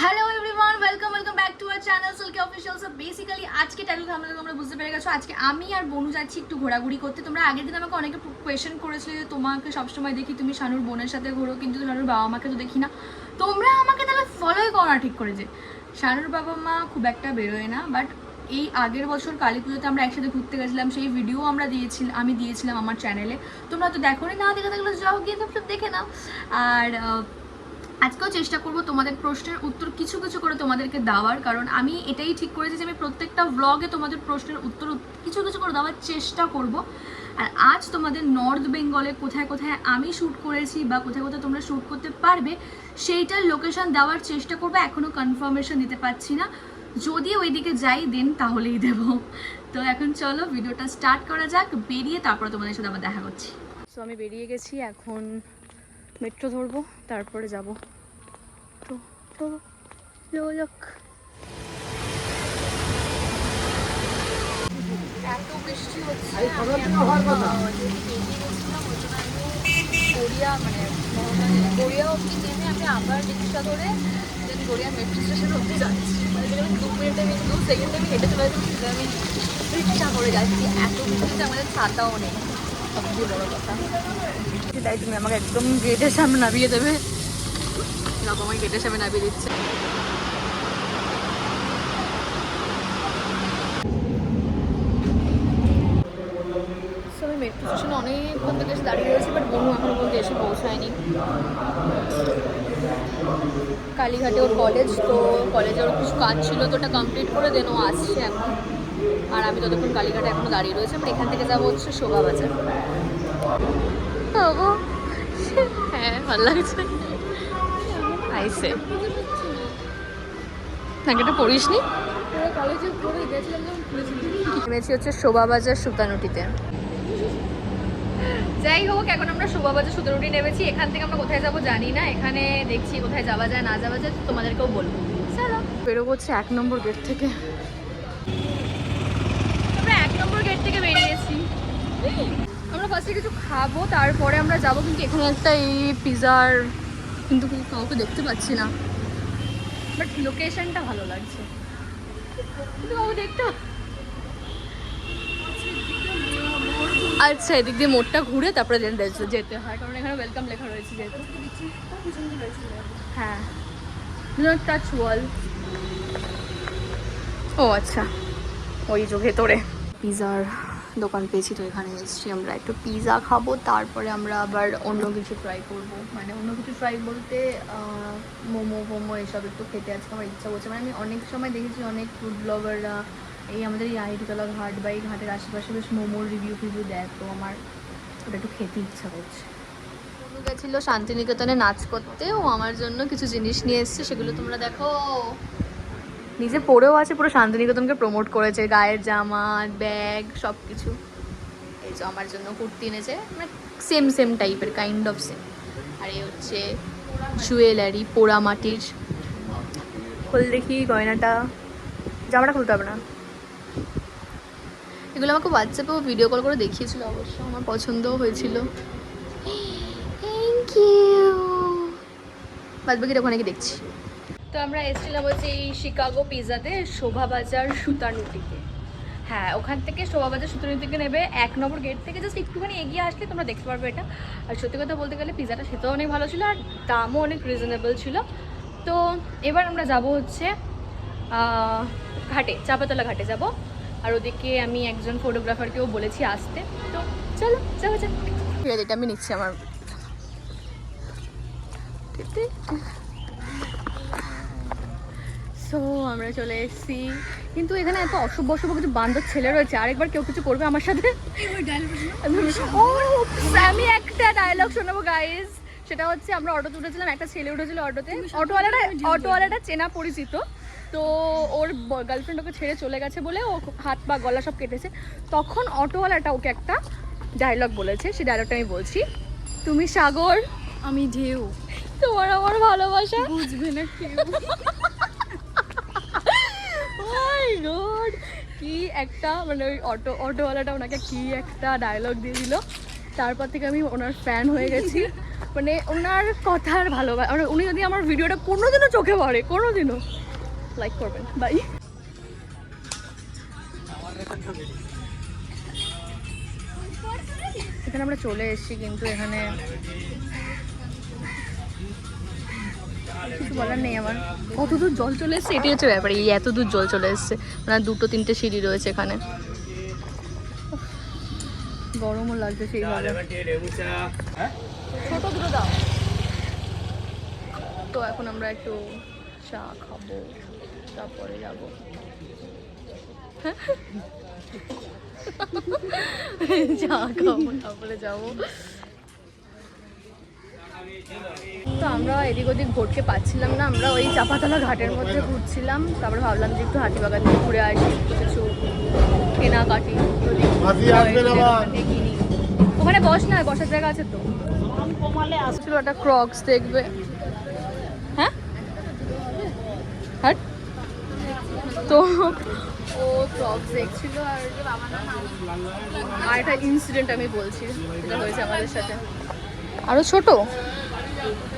Hello welcome to our channel basically আজকে তোমরা বুঝতে পেরে গেছো। আজকে আমি আর বনু যাচ্ছি একটু ঘোরাঘুরি করতে। তোমরা আগের দিন আমাকে অনেকে তোমাকে সবসময় দেখি তুমি শানুর বোনের সাথে ঘোরো, কিন্তু শানুর বাবা মাকে তো দেখি না। তোমরা আমাকে তাহলে ফলোই করো না ঠিক করে যে। শানুর বাবা মা খুব একটা বেরোয় না বাট এই আগের বছর কালী পুজোতে আমরা একসাথে ঘুরতে গেছিলাম, সেই ভিডিও আমরা দিয়েছিলাম আমি দিয়েছিলাম আমার চ্যানেলে তোমরা তো দেখো না দেখে থাকলে যাও গিয়ে তো দেখে নাও। আর আজকেও চেষ্টা করব তোমাদের প্রশ্নের উত্তর, কিছু কিছু করে তোমাদেরকে দেওয়ার। কারণ আমি এটাই ঠিক করেছি যে আমি প্রত্যেকটা ব্লগে তোমাদের প্রশ্নের উত্তর, কিছু কিছু করে দেওয়ার চেষ্টা করব। আর আজ তোমাদের নর্থ বেঙ্গলে কোথায় কোথায় আমি শ্যুট করেছি বা কোথায় কোথায় তোমরা শ্যুট করতে পারবে, সেইটার লোকেশন দেওয়ার চেষ্টা করব। এখনও কনফার্মেশন দিতে পারছি না। যদি ওইদিকে যাই দেন তাহলেই দেব। তো এখন চলো ভিডিওটা স্টার্ট করা যাক, বেরিয়ে তারপরে তোমাদের সাথে আবার দেখা করছি। সো আমি বেরিয়ে গেছি এখন মেট্রো ধরবো তারপরে যাব। তো চলো যাওয়া যাক এত বৃষ্টি হচ্ছে গড়িয়া মানে গড়িয়া অবধি নেমে আমি আবার রিক্সা ধরে দেন গড়িয়া মেট্রো স্টেশন অবধি যাচ্ছি। মানে যেখানে দু মিনিটে আমি দু সেকেন্ডে আমি হেঁটে চলে যাচ্ছি আমি রিক্সা করে যাচ্ছি। এত বৃষ্টিতে আমাদের ছাতাও নেই। তাই তুমি আমাকে একদম গেটের সামনে নামিয়ে দেবে। এরকম গেটের সামনে নামিয়ে দিচ্ছে। আমি মেট্রো স্টেশনে অনেকক্ষণ থেকে এসে দাঁড়িয়ে বাট বনু এখনও পর্যন্ত এসে পৌঁছায়নি। কালীঘাটে ওর কলেজ তো কলেজে ওর কিছু কাজ ছিল, তো ওটা কমপ্লিট করে দেন ও আসছে এখন। আর আমি ততক্ষণ কালীঘাটে এখনও দাঁড়িয়ে রয়েছি, আমরা এখান থেকে যাব হচ্ছে শোভা বাজার। হ্যাঁ ভালো লাগছে। পড়িস নি হচ্ছে সুতানুটিতে। যাই হোক, এখন আমরা শোভাবাজার সুতানুটি নেমেছি। এখান থেকে আমরা কোথায় যাব জানি না। এখানে দেখছি কোথায় যাওয়া যায়, না যাওয়া যায়, তোমাদেরকেও বলব। বেরোবো হচ্ছে এক নম্বর গেট থেকে আমরা এক নম্বর গেট আমরা ফার্স্টে কিছু খাব, তারপরে আমরা যাব, কিন্তু এখানে একটা এই পিজার কিন্তু কাউকে দেখতে পাচ্ছি না। বাট লোকেশনটা ভালো লাগছে। কিন্তু কাউকে দেখতে আচ্ছা এদিক দিয়ে মোড়টা ঘুরে তারপরে যেতে হয়, কারণ এখানে ওয়েলকাম লেখা রয়েছে যেহেতু। হ্যাঁ। নট টাচ ওয়াল ও আচ্ছা। ওই যে ভেতরে পিজার দোকান পেয়েছি তো এখানে এসেছি। আমরা একটু পিজা খাব, তারপরে আমরা আবার অন্য কিছু ট্রাই করব। মানে অন্য কিছু ট্রাই বলতে মোমো, ফোমো এসব একটু খেতে আজকে আমার ইচ্ছা করছে। মানে আমি অনেক সময় দেখেছি অনেক ফুড ব্লগাররা এই আমাদের এই আইডিতলা ঘাট বা এই ঘাটের আশেপাশে বেশ মোমোর রিভিউ ফিভিউ দেয়। তো আমার ওটা একটু খেতে ইচ্ছা করছে। বন্ধু গেছিল শান্তিনিকেতনে নাচ করতে। ও আমার জন্য কিছু জিনিস নিয়ে এসছে, সেগুলো তোমরা দেখো। নিজে পরেও আছে পুরো শান্তিনিকেতনকে প্রমোট করেছে। গায়ের জামা ব্যাগ সব কিছু এই যে আমার জন্য কুর্তি এনেছে মানে সেম সেম টাইপের কাইন্ড অফ সেম আর এই হচ্ছে জুয়েলারি পোড়া মাটির খোল দেখি গয়নাটা। জামাটা খুলতে হবে না। এগুলো আমাকে হোয়াটসঅ্যাপেও ভিডিও কল করে দেখিয়েছিল অবশ্য আমার পছন্দও হয়েছিল। থ্যাংক ইউ বাদ বাকিটা ওখানে গিয়ে দেখছি। তো আমরা এসেছিলাম হচ্ছে এই শিকাগো পিৎজাতে শোভাবাজার সুতানুটিতে। হ্যাঁ ওখান থেকে শোভাবাজার সুতানুটি থেকে নেবে এক নম্বর গেট থেকে জাস্ট একটুখানি এগিয়ে আসলে তোমরা দেখতে পারবে এটা। আর সত্যি কথা বলতে গেলে পিৎজাটা খেতেও অনেক ভালো ছিল আর দামও অনেক রিজনেবল ছিল। তো এবার আমরা যাব হচ্ছে ঘাটে, চাপাতলা ঘাটে যাব। আর ওদিকে আমি একজন ফটোগ্রাফারকেও বলেছি আসতে। তো চলো যাব যাক। এটা আমি নিচ্ছি আমার। সো আমরা চলে এসেছি। কিন্তু এখানে এত অশুভ অশুভ কিছু বান্ধব ছেলে রয়েছে। আরেকবার কেউ কিছু করবে আমার সাথে? ও আমি একটা ডায়লগ শোনাবো গাইজ সেটা হচ্ছে আমরা অটোতে উঠেছিলাম একটা ছেলে উঠেছিল অটোতে। অটোওয়ালাটা অটোওয়ালাটা চেনা পরিচিত। তো ওর গার্লফ্রেন্ড ওকে ছেড়ে চলে গেছে বলে ও হাত পা গলা সব কেটেছে। তখন অটোওয়ালাটা ওকে একটা ডায়লগ বলেছে। সেই ডায়লগটা আমি বলছি তুমি সাগর? আমি ঢেউ। তোমার আমার ভালোবাসা। বুঝবে না কেউ। মাই গড কি একটা মানে ওই অটো অটোওয়ালাটা ওনাকে কি একটা ডায়লগ দিয়ে দিল। তারপর থেকে আমি ওনার ফ্যান হয়ে গেছি। মানে ওনার কথার ভালোবাসা মানে উনি যদি আমার ভিডিওটা কোনোদিনও চোখে পড়ে, কোনোদিনও। লাইক করবেন। বাই এখানে আমরা চলে এসেছি, কিন্তু এখানে কিছু বলার নেই আমার। কত দূর জল চলে এসছে? এটাই হচ্ছে ব্যাপার, এই এত দূর জল চলে এসছে। মানে দুটো, তিনটে সিঁড়ি রয়েছে এখানে। গরমও লাগছে সেইভাবে। ছোট তো এখন আমরা একটু চা খাব, তারপরে যাব। চা খাব, তারপরে যাব। তো আমরা এদিক ওদিক ভোটকে পাচ্ছিলাম না আমরা ওই চাপাতলা ঘাটের মধ্যে ঘুরছিলাম তারপরে ভাবলাম যে একটু হাতিবাগান থেকে ঘুরে আসি কিছু কেনাকাটি হয়। ওখান বস না বসার জায়গা আছে তো? আসছিল একটা ক্রক্স দেখবে। হ্যাঁ? হাট তো ও ক্রক্স দেখছিল আর আর একটা ইনসিডেন্ট আমি বলছি যেটা হয়েছে আমাদের সাথে। আরও ছোট?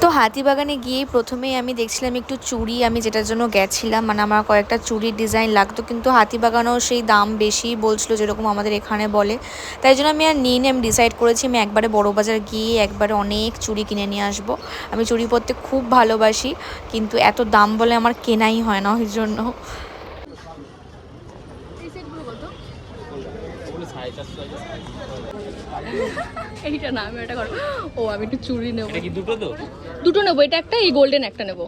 তো হাতিবাগানে গিয়ে প্রথমেই আমি দেখছিলাম একটু চুড়ি, আমি যেটার জন্য গেছিলাম মানে আমার কয়েকটা চুড়ির ডিজাইন লাগতো, কিন্তু হাতিবাগানেও সেই দাম বেশি বলছিল যেরকম আমাদের এখানে বলে। তাই জন্য আমি আর নিয়ে আমি ডিসাইড করেছি, আমি একবারে বড় বাজার গিয়ে একবারে অনেক চুড়ি কিনে নিয়ে আসব। আমি চুড়ি পরতে খুব ভালোবাসি, কিন্তু এত দাম বলে আমার কেনাই হয় না ওই জন্য এই সেটগুলো কত ওগুলো সাড়ে চারশো আছে এইটা না আমি এটা করো ও আমি একটু চুড়ি নেব। এটা কি দুটো তো? দুটো নেব এটা একটা এই গোল্ডেন একটা নেব।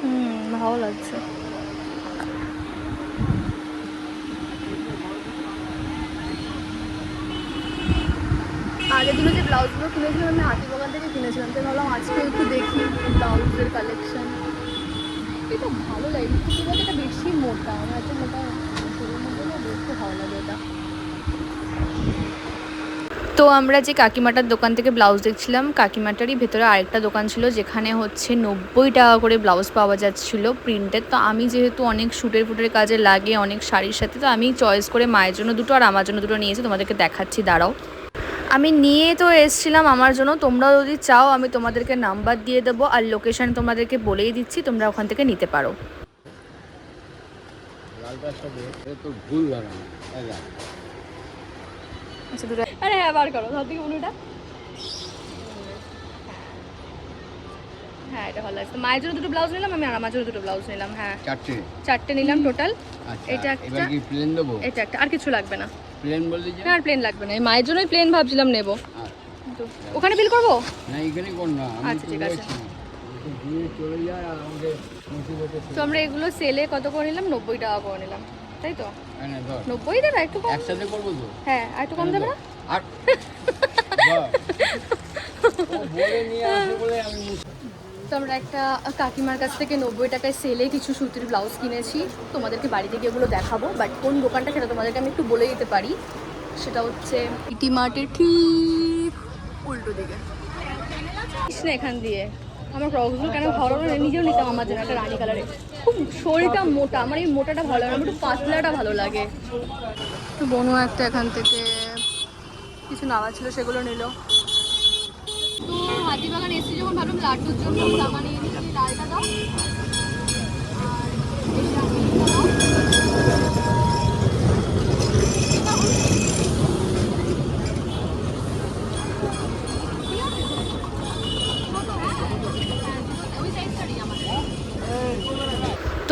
হুম ভালো লাগছে। আগের দিনে যে ব্লাউজগুলো কিনেছিলাম আমি হাতি বাগান থেকে কিনেছিলাম তো ভাবলাম আজকে একটু দেখি ব্লাউজের কালেকশন এটা ভালো লাগে কিন্তু বলতে এটা বেশি মোটা আমার এত মোটা শরীরের মধ্যে না দেখতে ভালো লাগে এটা। তো আমরা যে কাকিমাটার দোকান থেকে ব্লাউজ দেখছিলাম কাকিমাটারই ভেতরে আরেকটা দোকান ছিল যেখানে হচ্ছে নব্বই টাকা করে ব্লাউজ পাওয়া যাচ্ছিল প্রিন্টের। তো আমি যেহেতু অনেক শুটের ফুটের কাজে লাগে অনেক শাড়ির সাথে তো আমি চয়েস করে মায়ের জন্য দুটো আর আমার জন্য দুটো নিয়েছি তোমাদেরকে দেখাচ্ছি দাঁড়াও। আমি নিয়ে তো এসছিলাম আমার জন্য তোমরা যদি চাও আমি তোমাদেরকে নাম্বার দিয়ে দেবো আর লোকেশান তোমাদেরকে বলেই দিচ্ছি তোমরা ওখান থেকে নিতে পারো। আচ্ছা দুটো আরে হ্যাঁ বার করো ধর থেকে উনুটা হ্যাঁ এটা ভালো লাগছে। মায়ের জন্য দুটো ব্লাউজ নিলাম আমি আর আমার জন্য দুটো ব্লাউজ নিলাম হ্যাঁ। চারটে। চারটে নিলাম টোটাল আচ্ছা এটা একটা। কি প্লেন দেবো? এটা একটা আর কিছু লাগবে না। প্লেন বললি যে না আর প্লেন লাগবে না। এই মায়ের জন্যই প্লেন ভাবছিলাম নেব। আচ্ছা। ওখানে বিল করব? না এখানে কোন না আচ্ছা, ঠিক আছে। তো আমরা এগুলো সেলে কত করে নিলাম? নব্বই টাকা করে নিলাম তাই তো? নব্বই দেবে একটু কম? একসাথে করব তো? হ্যাঁ আর একটু কম দেবে না? আর ধর। ও বলে নিয়ে আসবে বলে আমি মুছে- তো আমরা একটা কাকিমার কাছ থেকে নব্বই টাকায় সেলে কিছু সুতির ব্লাউজ কিনেছি। তোমাদেরকে বাড়িতে গিয়ে এগুলো দেখাবো বাট কোন দোকানটা সেটা তোমাদেরকে আমি একটু বলে দিতে পারি। সেটা হচ্ছে ইটি মার্টের ঠিক উল্টো দিকে। না এখান দিয়ে। আমার ক্রক্সগুলো কেন ভালো লাগে নিজেও নিতাম আমার জন্য একটা রানী কালারে খুব শরীরটা মোটা আমার এই মোটাটা ভালো লাগে না, আমার একটু পাতলাটা ভালো লাগে। তো বনু একটা এখান থেকে কিছু নেওয়া ছিল, সেগুলো নিল। তো হাতিবাগান এসে যখন ভাবলাম লাড্ডুর জন্য জামা নিয়ে নিচ্ছি দাও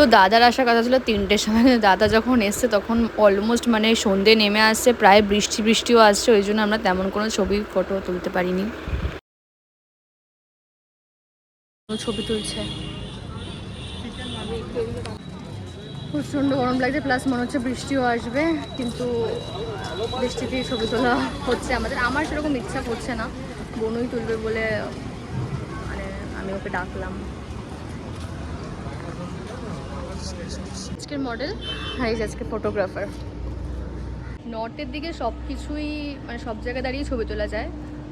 তো দাদার আসার কথা ছিল তিনটের সময়। কিন্তু দাদা যখন এসছে তখন অলমোস্ট মানে সন্ধে নেমে আসছে প্রায় বৃষ্টি বৃষ্টিও আসছে ওই জন্য আমরা তেমন কোনো ছবি ফটো তুলতে পারিনি। ছবি তুলছে? প্রচণ্ড গরম লাগছে প্লাস মনে হচ্ছে বৃষ্টিও আসবে কিন্তু বৃষ্টিতেই ছবি তোলা হচ্ছে আমাদের। আমার সেরকম ইচ্ছা করছে না বনুই তুলবে বলে মানে আমি ওকে ডাকলাম। আজকের মডেল আর এই যে আজকে ফটোগ্রাফার নর্থের দিকে সব কিছুই মানে সব জায়গায় দাঁড়িয়ে ছবি তোলা যায়।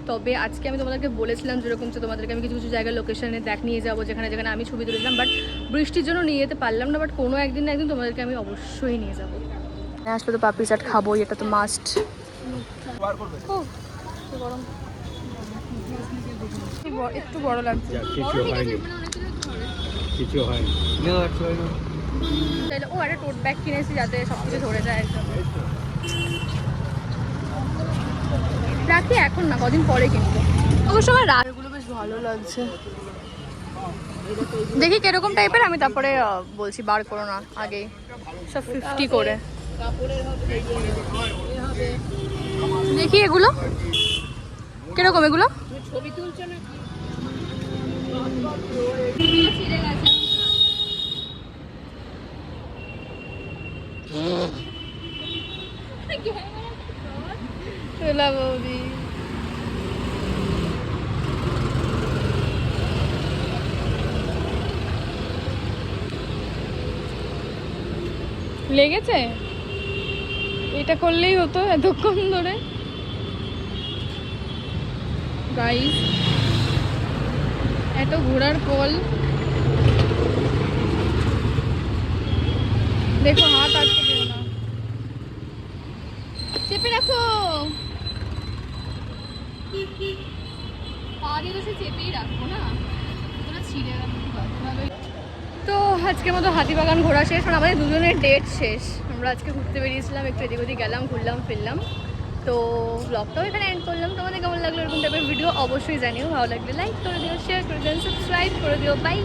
তবে আজকে আমি তোমাদেরকে বলেছিলাম যেরকম যে তোমাদেরকে আমি কিছু কিছু জায়গায় লোকেশনে দেখ নিয়ে যাব যেখানে যেখানে আমি ছবি তুলেছিলাম বাট বৃষ্টির জন্য নিয়ে যেতে পারলাম না বাট কোনো একদিন না একদিন তোমাদেরকে আমি অবশ্যই নিয়ে যাব। আসলে তো পাপড়ি চাট খাব এটা তো মাস্ট গরম একটু বড় লাগছে কিছু হয়নি। কিছু হয়নি। না একটু হয়নি। তাহলে ও একটা টোট ব্যাগ কিনেছি যাতে সব কিছু ধরে যায় একদম। রাখি এখন না কদিন পরে কিনবো। অবশ্য আমার রাগগুলো বেশ ভালো লাগছে। দেখি কীরকম টাইপের আমি তারপরে বলছি বার করো না আগেই। সব ফিফটি করে। দেখি এগুলো। কীরকম এগুলো? লেগেছে? এটা করলেই হতো এতক্ষণ ধরে। গাইস এত ঘোরার ফল। দেখো হাত না চেপে রাখো। তো সে চেপেই রাখব না। তো আজকের মতো হাতিবাগান ঘোরা শেষ মানে আমাদের দুজনের ডেট শেষ। আমরা আজকে ঘুরতে বেরিয়েছিলাম, একটু এদিক ওদিক গেলাম, ঘুরলাম, ফিরলাম। তো ব্লগটাও এখানে এন্ড করলাম। তোমাদের কেমন লাগল এরকম টাইপের ভিডিও অবশ্যই জানিও। ভালো লাগলে লাইক করে দিও শেয়ার করে দিও সাবস্ক্রাইব করে দিও। বাই